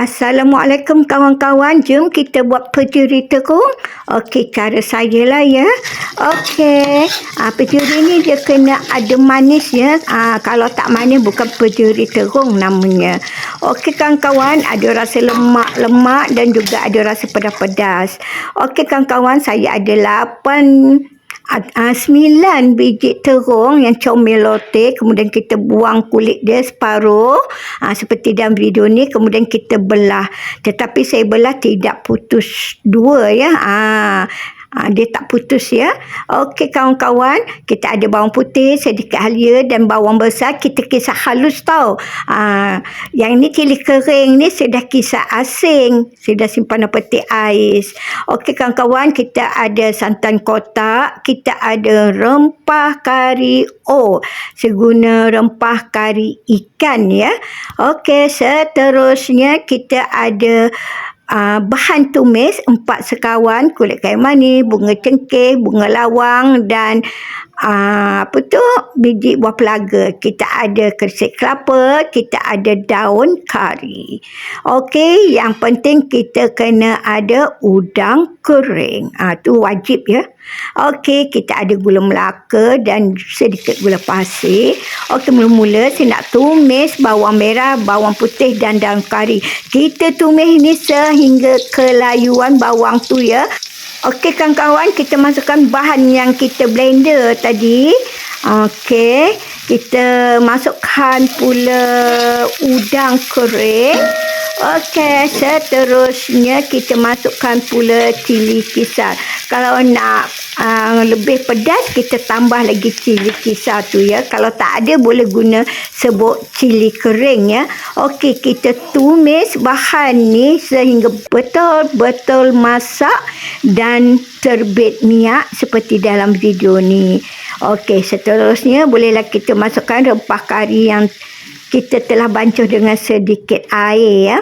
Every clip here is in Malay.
Assalamualaikum kawan-kawan. Jom kita buat pejuri terung. Okey, cara saya lah ya. Okey. Ah, pejuri ni dia kena ada manis ya. Ah, kalau tak manis bukan pejuri terung namanya. Okey kawan-kawan, ada rasa lemak-lemak dan juga ada rasa pedas-pedas. Okey kawan-kawan, saya ada 8 uh, sembilan biji terung yang comel lote kemudian kita buang kulit dia separuh uh, seperti dalam video ni kemudian kita belah. Tetapi saya belah tidak putus dua ya. Uh, Ha, dia tak putus ya. Okey kawan-kawan, kita ada bawang putih sedikit halia dan bawang besar kita kisar halus tau. Ha, yang ni cili kering ni sudah kisar asing. Sudah simpan peti ais. Okey kawan-kawan, kita ada santan kotak, kita ada rempah kari O. Seguna rempah kari ikan ya. Okey, seterusnya kita ada uh, bahan tumis empat sekawan kulit kayu manis, bunga cengkeh, bunga lawang dan uh, apa tu biji buah pelaga. Kita ada kersik kelapa, kita ada daun kari. Okey, yang penting kita kena ada udang kering. Ah tu wajib ya. Okey, kita ada gula melaka dan sedikit gula pasir. Okey, mula-mula saya nak tumis bawang merah, bawang putih dan daun kari. Kita tumis ni sehingga kelayuan bawang tu ya. Okey, kawan-kawan, kita masukkan bahan yang kita blender tadi. Okey, kita masukkan pula udang kering. Okey, seterusnya kita masukkan pula cili kisar. Kalau nak uh, lebih pedas, kita tambah lagi cili kisar tu ya. Kalau tak ada, boleh guna sebut cili kering ya. Okey, kita tumis bahan ni sehingga betul-betul masak dan terbit minyak seperti dalam video ni. Okey, seterusnya bolehlah kita masukkan rempah kari yang kita telah bancuh dengan sedikit air ya.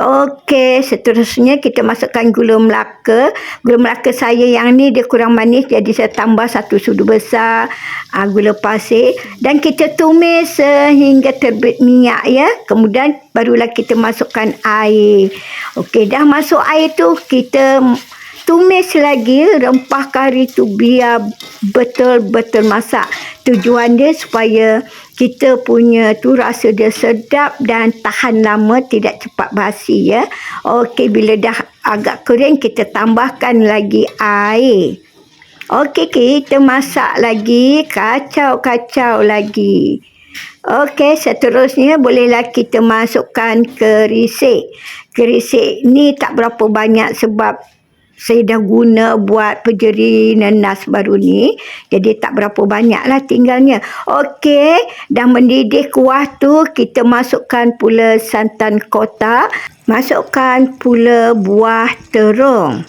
Okey, seterusnya kita masukkan gula melaka. Gula melaka saya yang ni dia kurang manis jadi saya tambah satu sudu besar uh, gula pasir dan kita tumis sehingga terbit minyak ya. Kemudian barulah kita masukkan air. Okey, dah masuk air tu kita tumis lagi rempah kari tu biar betul-betul masak. Tujuan dia supaya kita punya tu rasa dia sedap dan tahan lama tidak cepat basi ya. Okey bila dah agak kering kita tambahkan lagi air. Okey kita masak lagi kacau-kacau lagi. Okey seterusnya bolehlah kita masukkan kerisik. Kerisik ni tak berapa banyak sebab saya dah guna buat pejeri nanas baru ni. Jadi tak berapa banyak lah tinggalnya. Okey, dah mendidih kuah tu kita masukkan pula santan kotak. Masukkan pula buah terung.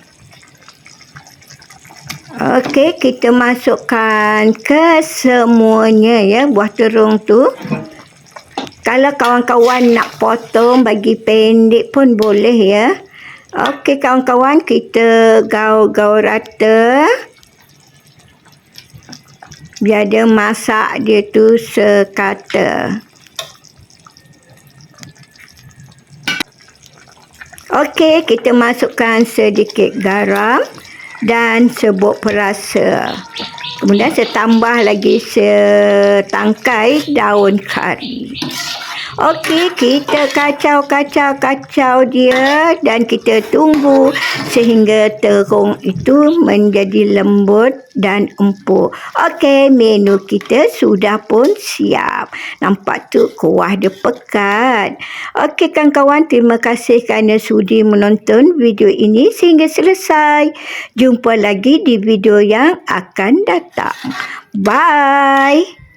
Okey, kita masukkan ke semuanya ya buah terung tu. Kalau kawan-kawan nak potong bagi pendek pun boleh ya. Okey kawan-kawan, kita gaul-gaul rata. Biar dia masak dia tu sekata. Okey, kita masukkan sedikit garam dan sebut perasa. Kemudian saya tambah lagi setangkai daun kari. Okey, kita kacau-kacau-kacau dia dan kita tunggu sehingga terung itu menjadi lembut dan empuk. Okey, menu kita sudah pun siap. Nampak tu kuah dia pekat. Okey, kawan-kawan, terima kasih kerana sudi menonton video ini sehingga selesai. Jumpa lagi di video yang akan datang. Bye.